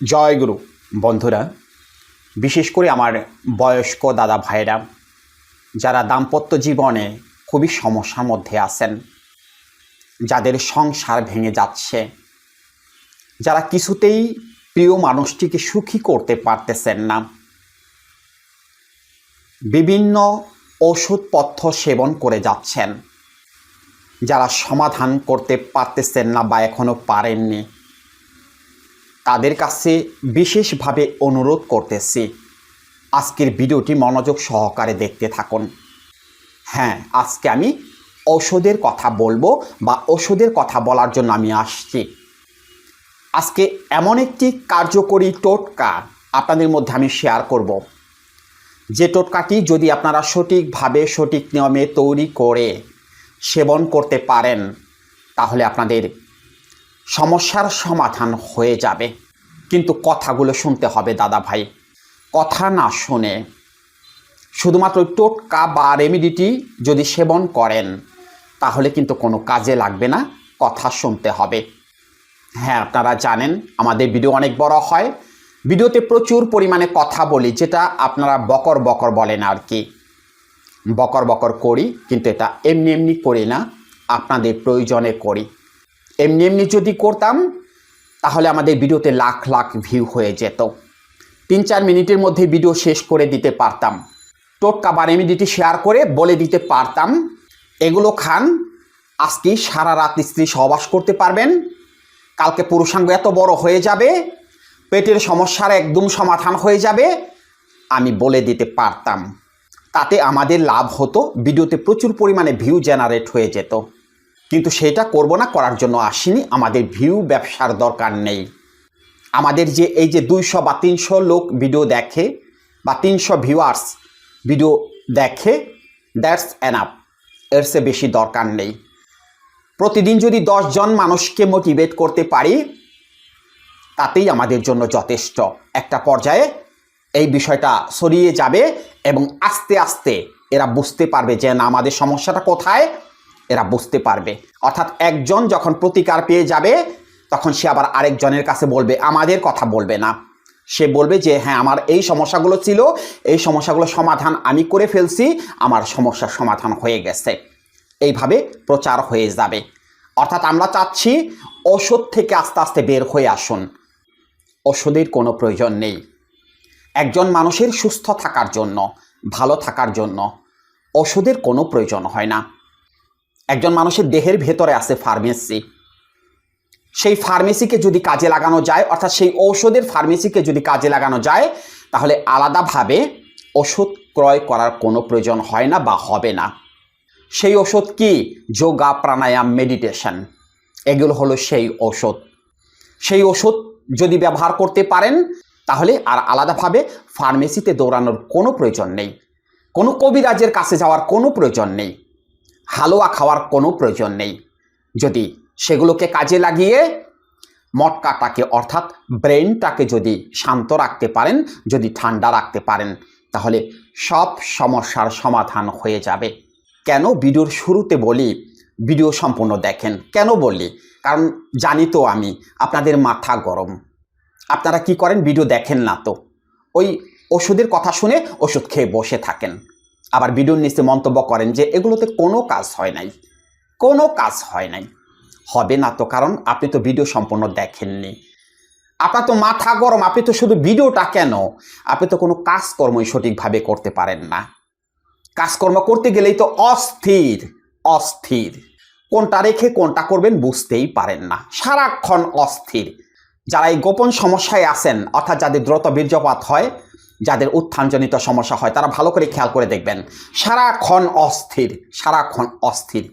জয়গুরু বন্ধুরা। বিশেষ করে আমার বয়স্ক দাদা ভাইরা যারা দাম্পত্য জীবনে খুবই সমস্যার মধ্যে আছেন, যাদের সংসার ভেঙে যাচ্ছে, যারা কিছুতেই প্রিয় মানুষটিকে সুখী করতে পারতেছেন না। বিভিন্ন ওষুধপথ্য সেবন করে যাচ্ছেন, যারা সমাধান করতে পারতেছেন না বা এখনও পারেননি। তাদের কাছে বিশেষভাবে অনুরোধ করতেছি। আজকের ভিডিওটি মনোযোগ সহকারে দেখতে থাকুন। হ্যাঁ আজকে আমি ওষুধের কথা বলব বা ওষুধের কথা বলার জন্য আমি আসছি। আজকে এমন একটি কার্যকরী টোটকা আপনাদের মধ্যে আমি শেয়ার করব। যে টোটকাটি যদি আপনারা সঠিকভাবে, সঠিক নিয়মে তৈরি করে সেবন করতে পারেন, তাহলে আপনাদের সমস্যার সমাধান হয়ে যাবে। কিন্তু কথাগুলো শুনতে হবে দাদা ভাই। কথা না শুনে শুধুমাত্র টোটকা বা রেমিডিটি যদি সেবন করেন, তাহলে কিন্তু কোনো কাজে লাগবে না। কথা শুনতে হবে। হ্যাঁ আপনারা জানেন, আমাদের ভিডিও অনেক বড় হয়। ভিডিওতে প্রচুর পরিমাণে কথা বলি, যেটা আপনারা বকর বকর বলেন আর কি। বকর বকর করি, কিন্তু এটা এমনি এমনি করি না। আপনাদের প্রয়োজনে করি। এমনি এমনি যদি করতাম, তাহলে আমাদের ভিডিওতে লাখ লাখ ভিউ হয়ে যেত। তিন চার মিনিটের মধ্যে ভিডিও শেষ করে দিতে পারতাম। টোটকা বা রেমিডিটি শেয়ার করে বলে দিতে পারতাম, এগুলো খান, আজকেই সারা রাত স্ত্রী সহবাস করতে পারবেন। কালকে পুরুষাঙ্গ এত বড় হয়ে যাবে, পেটের সমস্যার একদম সমাধান হয়ে যাবে। আমি বলে দিতে পারতাম। তাতে আমাদের লাভ হতো, ভিডিওতে প্রচুর পরিমাণে ভিউ জেনারেট হয়ে যেত। কিন্তু সেটা করব না, করার জন্য আসিনি। আমাদের ভিউ ব্যবসার দরকার নেই। আমাদের যে এই যে দুইশো বা তিনশো লোক ভিডিও দেখে বা তিনশো ভিউয়ার্স ভিডিও দেখে দ্যাটস এনাফ এর চেয়ে বেশি দরকার নেই। প্রতিদিন যদি জন মানুষকে মোটিভেট করতে পারি, তাতেই আমাদের জন্য যথেষ্ট। একটা পর্যায়ে এই বিষয়টা সরিয়ে যাবে এবং আস্তে আস্তে এরা বুঝতে পারবে যে, না, আমাদের সমস্যাটা কোথায়? এরা বুঝতে পারবে। অর্থাৎ একজন যখন প্রতিকার পেয়ে যাবে, তখন সে আবার আরেকজনের কাছে বলবে, আমাদের কথা বলবে না। সে বলবে যে হ্যাঁ আমার এই সমস্যাগুলো ছিল, এই সমস্যাগুলো সমাধান আমি করে ফেলছি, আমার সমস্যার সমাধান হয়ে গেছে। এইভাবে প্রচার হয়ে যাবে। অর্থাৎ আমরা চাচ্ছি ওষুধ থেকে আস্তে আস্তে বের হয়ে আসুন। ওষুধের কোনো প্রয়োজন নেই। একজন মানুষের সুস্থ থাকার জন্য, ভালো থাকার জন্য ওষুধের কোনো প্রয়োজন হয় না। একজন মানুষের দেহের ভেতরে আছে ফার্মেসি সেই ফার্মেসিকে যদি কাজে লাগানো যায়, অর্থাৎ সেই ঔষধের ফার্মেসিকে যদি কাজে লাগানো যায়, তাহলে আলাদাভাবে ওষুধ ক্রয় করার কোনো প্রয়োজন হয় না বা হবে না। সেই ওষুধ কি? যোগা, প্রাণায়াম মেডিটেশন এগুলো হলো সেই ওষুধ। সেই ওষুধ যদি ব্যবহার করতে পারেন, তাহলে আর আলাদাভাবে ফার্মেসিতে দৌড়ানোর কোনো প্রয়োজন নেই। কোনো কবিরাজের কাছে যাওয়ার কোনো প্রয়োজন নেই। হালুয়া খাওয়ার কোনো প্রয়োজন নেই। যদি সেগুলোকে কাজে লাগিয়ে মটকাটাকে অর্থাৎ ব্রেনটাকে যদি শান্ত রাখতে পারেন, যদি ঠান্ডা রাখতে পারেন, তাহলে সব সমস্যার সমাধান হয়ে যাবে। কেন ভিডিওর শুরুতে বলি, ভিডিও সম্পূর্ণ দেখেন। কেন বলি? কারণ জানি তো আমি, আপনাদের মাথা গরম। আপনারা কি করেন? ভিডিও দেখেন না তো। ওই ওষুধের কথা শুনে ওষুধ খেয়ে বসে থাকেন। আবার ভিডিওর নিচে মন্তব্য করেন যে এগুলোতে কোনো কাজ হয় নাই। কোনো কাজ হয় নাই। হবে না তো, কারণ আপনি তো ভিডিও সম্পূর্ণ দেখেননি। আপনার তো মাথা গরম, আপনি তো শুধু ভিডিওটা কেন? আপনি তো কোনো কাজকর্মই সঠিকভাবে করতে পারেন না। কাজকর্ম করতে গেলেই তো অস্থির অস্থির। কোনটা রেখে কোনটা করবেন বুঝতেই পারেন না। সারাক্ষণ অস্থির। যারা এই গোপন সমস্যায় আছেন, অর্থাৎ যাদের দ্রুত বীর্যপাত হয় যাদের উত্থানজনিত সমস্যা হয়, তারা ভালো করে খেয়াল করে দেখবেন। সারাক্ষণ অস্থির সারাক্ষণ অস্থির।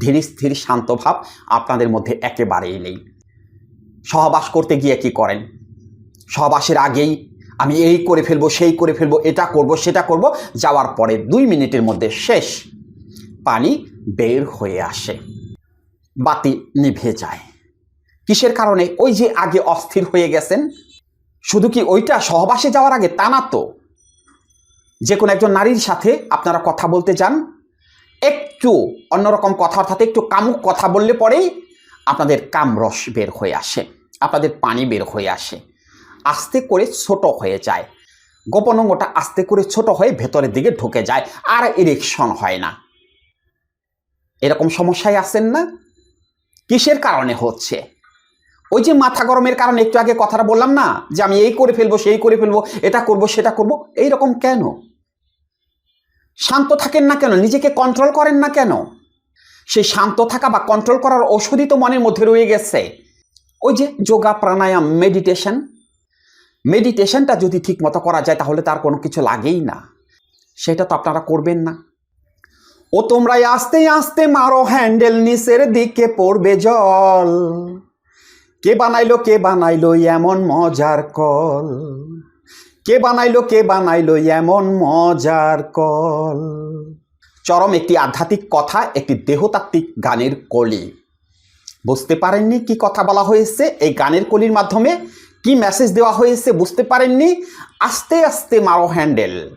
ধীর স্থির, শান্ত ভাব আপনাদের মধ্যে একেবারেই নেই। সহবাস করতে গিয়ে কি করেন? সহবাসের আগেই আমি এই করে ফেলব, সেই করে ফেলব, এটা করব, সেটা করব, যাওয়ার পরে দুই মিনিটের মধ্যে শেষ পানি বের হয়ে আসে। বাতি নিভে যায়। কিসের কারণে? ওই যে আগে অস্থির হয়ে গেছেন শুধু কি ওইটা সহবাসে যাওয়ার আগে তা না তো? যে কোনো একজন নারীর সাথে আপনারা কথা বলতে যান, একটু অন্যরকম কথা, অর্থাৎ একটু কামুক কথা বললে পরেই আপনাদের কামরস বের হয়ে আসে, আপনাদের পানি বের হয়ে আসে, আস্তে করে ছোট হয়ে যায়। গোপন অঙ্গটা আস্তে করে ছোট হয়ে ভেতরের দিকে ঢুকে যায়, আর ইরেকশন হয় না। এরকম সমস্যায় আসেন না? কিসের কারণে হচ্ছে? ওই যে মাথা গরমের কারণে একটু আগে কথাটা বললাম না, যে আমি এই করে ফেলব, সেই করে ফেলব, এটা করব, সেটা করব এই রকম কেন? শান্ত থাকেন না কেন? নিজেকে কন্ট্রোল করেন না কেন? সেই শান্ত থাকা বা কন্ট্রোল করার ওষুধই তো মনের মধ্যে রয়ে গেছে। ওই যে যোগা, প্রাণায়াম মেডিটেশন মেডিটেশনটা যদি ঠিকমতো করা যায়, তাহলে তার কোনো কিছু লাগেই না। সেটা তো আপনারা করবেন না। ও তোমরা আস্তে আস্তে মারো হ্যান্ডেল নিচের দিকে পড়বে জল। কে বানাইলো কে বানাইলো এমন মজার কল? কে বানাইলো কে বানাইলো এমন মজার কল? চরম একটি আধ্যাত্মিক কথা, একটি দেহতাত্ত্বিক গানের কলি। বুঝতে পারেননি কি কথা বলা হয়েছে? এই গানের কলির মাধ্যমে কি মেসেজ দেওয়া হয়েছে বুঝতে পারেননি? আস্তে আস্তে মারো হ্যান্ডেল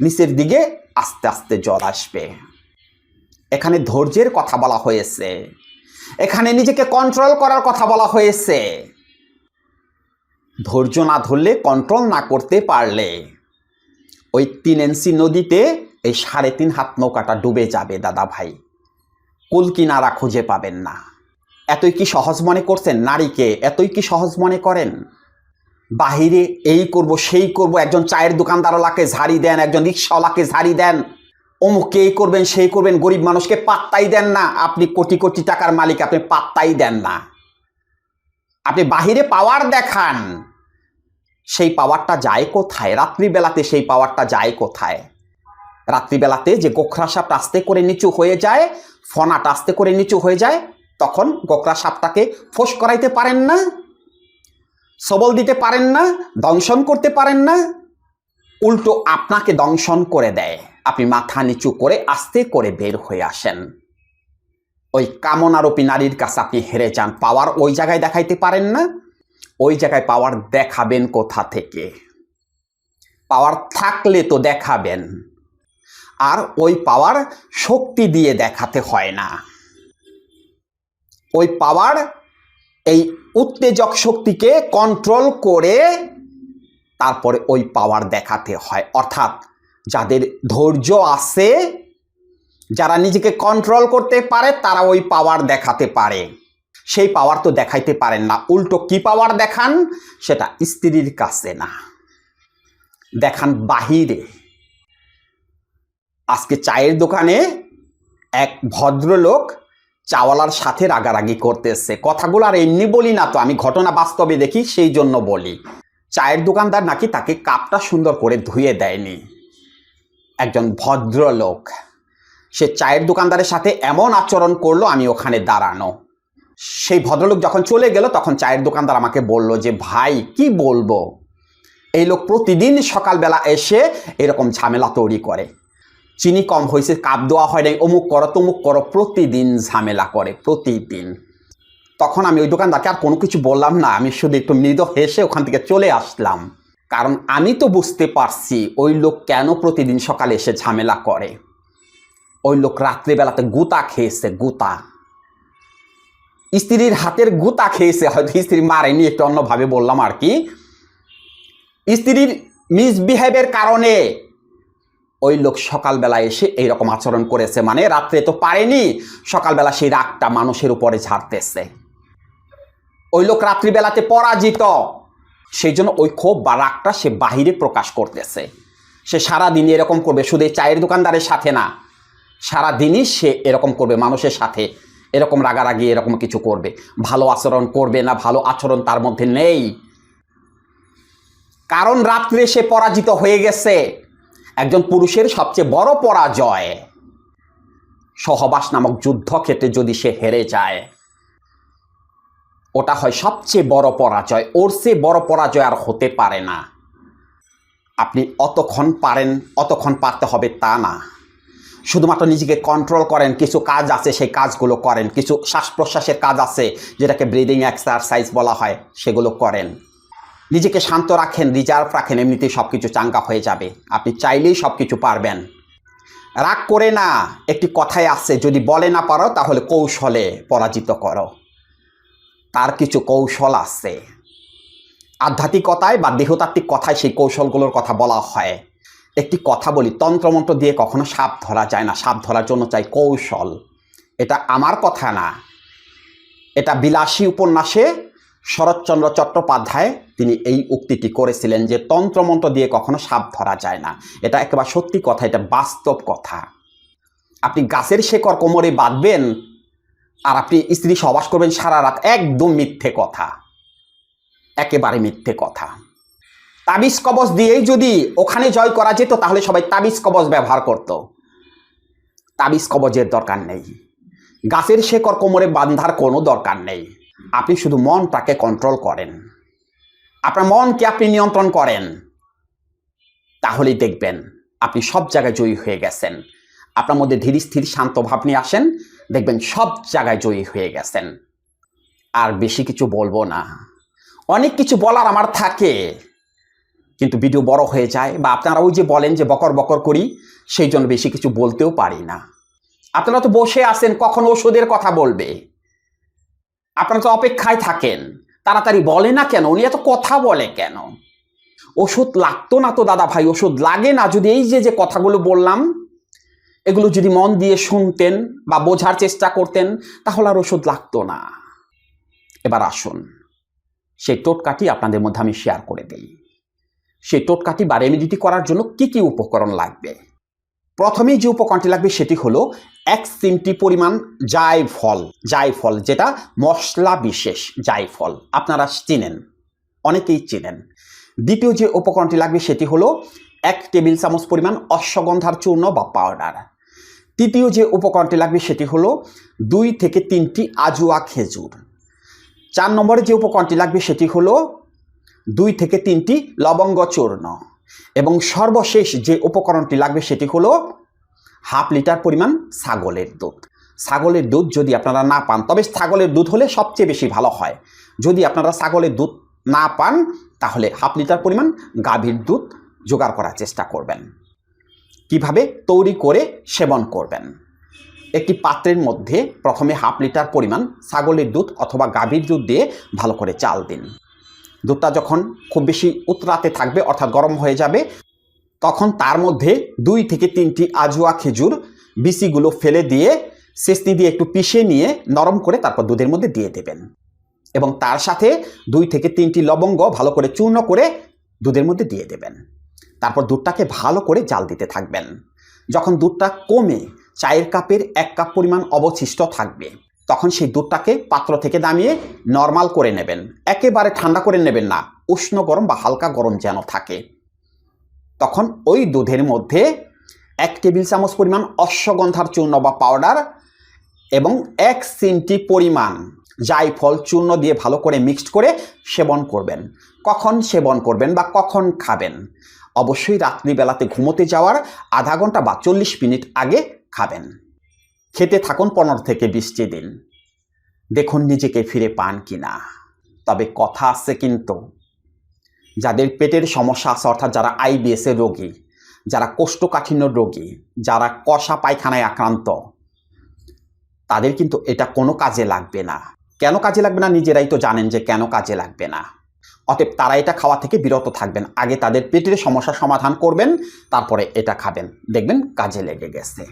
নিচের দিকে আস্তে আস্তে জল আসবে। এখানে ধৈর্যের কথা বলা হয়েছে। এখানে নিজেকে কন্ট্রোল করার কথা বলা হয়েছে। ধৈর্য না ধরলে কন্ট্রোল না করতে পারলে ওই তিন এনসি নদীতে এই সাড়ে তিন হাত নৌকাটা ডুবে যাবে দাদা ভাই। কুল কিনারা খুঁজে পাবেন না। এতই কি সহজ মনে করছেন নারীকে? এতই কি সহজ মনে করেন? বাহিরে এই করব, সেই করব, একজন চায়ের দোকানদারওয়ালাকে ঝাড়ি দেন, একজন রিক্সাওয়ালাকে ঝাড়ি দেন। অমুককে এই করবেন, সেই করবেন, গরিব মানুষকে পাত্তাই দেন না। আপনি কোটি কোটি টাকার মালিক, আপনি পাত্তাই দেন না। আপনি বাহিরে পাওয়ার দেখান। সেই পাওয়ারটা যায় কোথায়? রাত্রিবেলাতে সেই পাওয়ারটা যায় কোথায়? রাত্রিবেলাতে যে গোখরা সাপ আস্তে করে নিচু হয়ে যায়, ফনাটা আস্তে করে নিচু হয়ে যায়, তখন গোখরা সাপটাকে ফোঁস করাইতে পারেন না, সবল দিতে পারেন না, দংশন করতে পারেন না, উল্টো আপনাকে দংশন করে দেয়। আপনি মাথা নিচু করে আস্তে করে বের হয়ে আসেন। ওই কামনারূপী নারীর কাছে আপনি হেরে যান। পাওয়ার ওই জায়গায় দেখাইতে পারেন না? ওই জায়গায় পাওয়ার দেখাবেন কোথা থেকে? পাওয়ার থাকলে তো দেখাবেন। আর ওই পাওয়ার শক্তি দিয়ে দেখাতে হয় না। ওই পাওয়ার এই উত্তেজক শক্তিকে কন্ট্রোল করে তারপরে ওই পাওয়ার দেখাতে হয়। অর্থাৎ যাদের ধৈর্য আছে, যারা নিজেকে কন্ট্রোল করতে পারে, তারা ওই পাওয়ার দেখাতে পারে। সেই পাওয়ার তো দেখাইতে পারেন না। উল্টো কি পাওয়ার দেখান? সেটা স্ত্রীর কাছে না। দেখান বাহিরে। আজকে চায়ের দোকানে এক ভদ্রলোক চাওয়ালার সাথে রাগারাগি করতেছে। কথাগুলো আর এমনি বলি না তো, আমি ঘটনা বাস্তবে দেখি, সেই জন্য বলি। চায়ের দোকানদার নাকি তাকে কাপটা সুন্দর করে ধুয়ে দেয়নি। একজন ভদ্রলোক। সে চায়ের দোকানদারের সাথে এমন আচরণ করল, আমি ওখানে দাঁড়ানো। সেই ভদ্রলোক যখন চলে গেল, তখন চায়ের দোকানদার আমাকে বলল যে, ভাই, কি বলব? এই লোক প্রতিদিন সকালবেলা এসে এরকম ঝামেলা তৈরি করে। চিনি কম হয়েছে কাপ দেওয়া হয় নাই, অমুক করো, তমুক করো, প্রতিদিন ঝামেলা করে, প্রতিদিন। তখন আমি ওই দোকানদারকে আর কোনো কিছু বললাম না, আমি শুধু একটু মৃদ হেসে ওখান থেকে চলে আসলাম। কারণ আমি তো বুঝতে পারছি ওই লোক কেন প্রতিদিন সকালে এসে ঝামেলা করে। ওই লোক রাত্রিবেলাতে গুতা খেয়েছে, গুতা। স্ত্রীর হাতের গুতা খেয়েছে, হয়তো স্ত্রী মারেনি, একটু অন্যভাবে বললাম আর কি। স্ত্রীর মিসবিহেভের কারণে ওই লোক সকালবেলা এসে এইরকম আচরণ করেছে মানে রাত্রে তো পারেনি, সকালবেলা সেই রাগটা মানুষের উপরে ঝাড়তেছে। ওই লোক রাত্রিবেলাতে পরাজিত সেই জন্য ওই ক্ষোভ বা রাগটা সে বাহিরে প্রকাশ করতেছে। সে সারাদিন এরকম করবে, শুধু এই চায়ের দোকানদারের সাথে না, সারাদিনই সে এরকম করবে, মানুষের সাথে এরকম রাগারাগি, এরকম কিছু করবে। ভালো আচরণ করবে না, ভালো আচরণ তার মধ্যে নেই। কারণ রাত্রে সে পরাজিত হয়ে গেছে। একজন পুরুষের সবচেয়ে বড় পরাজয়, সহবাস নামক যুদ্ধক্ষেত্রে যদি সে হেরে যায় ওটা হয় সবচেয়ে বড় পরাজয়। ওর চেয়ে বড় পরাজয় আর হতে পারে না। আপনি অতক্ষণ পারেন, অতক্ষণ পারতে হবে তা না। শুধুমাত্র নিজেকে কন্ট্রোল করেন, কিছু কাজ আছে, সেই কাজগুলো করেন। কিছু শ্বাস প্রশ্বাসের কাজ আছে, যেটাকে ব্রিদিং এক্সারসাইজ বলা হয়, সেগুলো করেন। নিজেকে শান্ত রাখেন রিজার্ভ রাখেন, এমনিতেই সব কিছু চাঙ্গা হয়ে যাবে। আপনি চাইলেই সব কিছু পারবেন। রাগ করে না, একটি কথাই আছে, যদি বলে না পারো, তাহলে কৌশলে পরাজিত করো। তার কিছু কৌশল আছে। আধ্যাত্মিকতায় বা দেহতাত্ত্বিক কথায় সেই কৌশলগুলোর কথা বলা হয়। একটি কথা বলি, তন্ত্রমন্ত্র দিয়ে কখনো সাপ ধরা যায় না। সাপ ধরার জন্য চাই কৌশল। এটা আমার কথা না। এটা বিলাসী উপন্যাসে শরৎচন্দ্র চট্টোপাধ্যায় তিনি এই উক্তিটি করেছিলেন যে, তন্ত্রমন্ত্র দিয়ে কখনো সাপ ধরা যায় না। এটা একেবারে সত্যি কথা, এটা বাস্তব কথা। আপনি গাছের শেকড় কোমরে বাঁধবেন আর আপনি স্ত্রী সবাস করবেন সারা রাত একদম মিথ্যে কথা। একেবারে মিথ্যে কথা। তাবিজ কবচ দিয়েই যদি ওখানে জয় করা যেত, তাহলে সবাই তাবিজ কবচ ব্যবহার করত। তাবিজ কবজের দরকার নেই। গাছের শেকড় কোমরে বান্ধার কোনো দরকার নেই। আপনি শুধু মনটাকে কন্ট্রোল করেন। আপনার মনকে আপনি নিয়ন্ত্রণ করেন। তাহলেই দেখবেন আপনি সব জায়গায় জয়ী হয়ে গেছেন। আপনার মধ্যে ধীর স্থির শান্ত ভাব নিয়ে আসেন। দেখবেন সব জায়গায় জয়ী হয়ে গেছেন। আর বেশি কিছু বলব না। অনেক কিছু বলার আমার থাকে, কিন্তু ভিডিও বড় হয়ে যায় বা আপনারা ওই যে বলেন যে বকর বকর করি, সেই জন্য বেশি কিছু বলতেও পারি না। আপনারা তো বসে আছেন, কখন ওষুধের কথা বলবে? আপনারা তো অপেক্ষায় থাকেন। তাড়াতাড়ি বলে না কেন? উনি এত কথা বলে কেন? ওষুধ লাগতো না তো দাদা ভাই, ওষুধ লাগে না। যদি এই যে যে কথাগুলো বললাম এগুলো যদি মন দিয়ে শুনতেন বা বোঝার চেষ্টা করতেন, তাহলে আর ওষুধ লাগতো না। এবার আসুন, সেই টোটকাটি আপনাদের মধ্যে আমি শেয়ার করে দিই। সেই টোটকাটি বা রেমিডিটি করার জন্য কি কি উপকরণ লাগবে? প্রথমেই যে উপকরণটি লাগবে সেটি হলো এক চিমটি পরিমাণ জায়ফল জায়ফল যেটা মশলা বিশেষ, জায়ফল। আপনারা চিনেন, অনেকেই চিনেন। দ্বিতীয় যে উপকরণটি লাগবে সেটি হলো এক টেবিল চামচ পরিমাণ অশ্বগন্ধার চূর্ণ বা পাউডার। তৃতীয় যে উপকরণটি লাগবে সেটি হলো দুই থেকে তিনটি আজুয়া খেজুর। চার নম্বরে যে উপকরণটি লাগবে সেটি হলো দুই থেকে তিনটি লবঙ্গ চূর্ণ এবং সর্বশেষ যে উপকরণটি লাগবে সেটি হলো হাফ লিটার পরিমাণ ছাগলের দুধ। ছাগলের দুধ যদি আপনারা না পান, তবে ছাগলের দুধ হলে সবচেয়ে বেশি ভালো হয়। যদি আপনারা ছাগলের দুধ না পান, তাহলে হাফ লিটার পরিমাণ গাভীর দুধ জোগাড় করার চেষ্টা করবেন। কীভাবে তৈরি করে সেবন করবেন? একটি পাত্রের মধ্যে প্রথমে হাফ লিটার পরিমাণ ছাগলের দুধ অথবা গাভীর দুধ দিয়ে ভালো করে চাল দিন। দুধটা যখন খুব বেশি উতরাতে থাকবে, অর্থাৎ গরম হয়ে যাবে, তখন তার মধ্যে দুই থেকে তিনটি আজুয়া খেজুর বিচিগুলো ফেলে দিয়ে সেস্তি দিয়ে একটু পিষে নিয়ে নরম করে তারপর দুধের মধ্যে দিয়ে দেবেন। এবং তার সাথে দুই থেকে তিনটি লবঙ্গ ভালো করে চূর্ণ করে দুধের মধ্যে দিয়ে দেবেন। তারপর দুধটাকে ভালো করে জাল দিতে থাকবেন। যখন দুধটা কমে, চায়ের কাপের এক কাপ পরিমাণ অবশিষ্ট থাকবে। তখন সেই দুধটাকে পাত্র থেকে নামিয়ে নর্মাল করে নেবেন। একেবারে ঠান্ডা করে নেবেন না, উষ্ণ গরম বা হালকা গরম যেন থাকে। তখন ওই দুধের মধ্যে এক টেবিল চামচ পরিমাণ অশ্বগন্ধার চূর্ণ বা পাউডার এবং এক সিমটি পরিমাণ জায়ফল চূর্ণ দিয়ে ভালো করে মিক্সড করে সেবন করবেন। কখন সেবন করবেন বা কখন খাবেন? অবশ্যই রাত্রিবেলাতে ঘুমোতে যাওয়ার আধা ঘণ্টা বা চল্লিশ মিনিট আগে খাবেন। খেতে থাকুন পনেরো থেকে বিশটি দিন দেখুন নিজেকে ফিরে পান কিনা। তবে কথা আছে কিন্তু, যাদের পেটের সমস্যা আছে, অর্থাৎ যারা আইবিএস এর রোগী, যারা কোষ্ঠকাঠিন্য রোগী, যারা কষা পায়খানায় আক্রান্ত, তাদের কিন্তু এটা কোনো কাজে লাগবে না। কেন কাজে লাগবে না? নিজেরাই তো জানেন যে কেন কাজে লাগবে না। অতএব তারা এটা খাওয়া থেকে বিরত থাকবেন। আগে তাদের পেটের সমস্যা সমাধান করবেন, তারপরে এটা খাবেন। দেখবেন কাজে লেগে গেছে।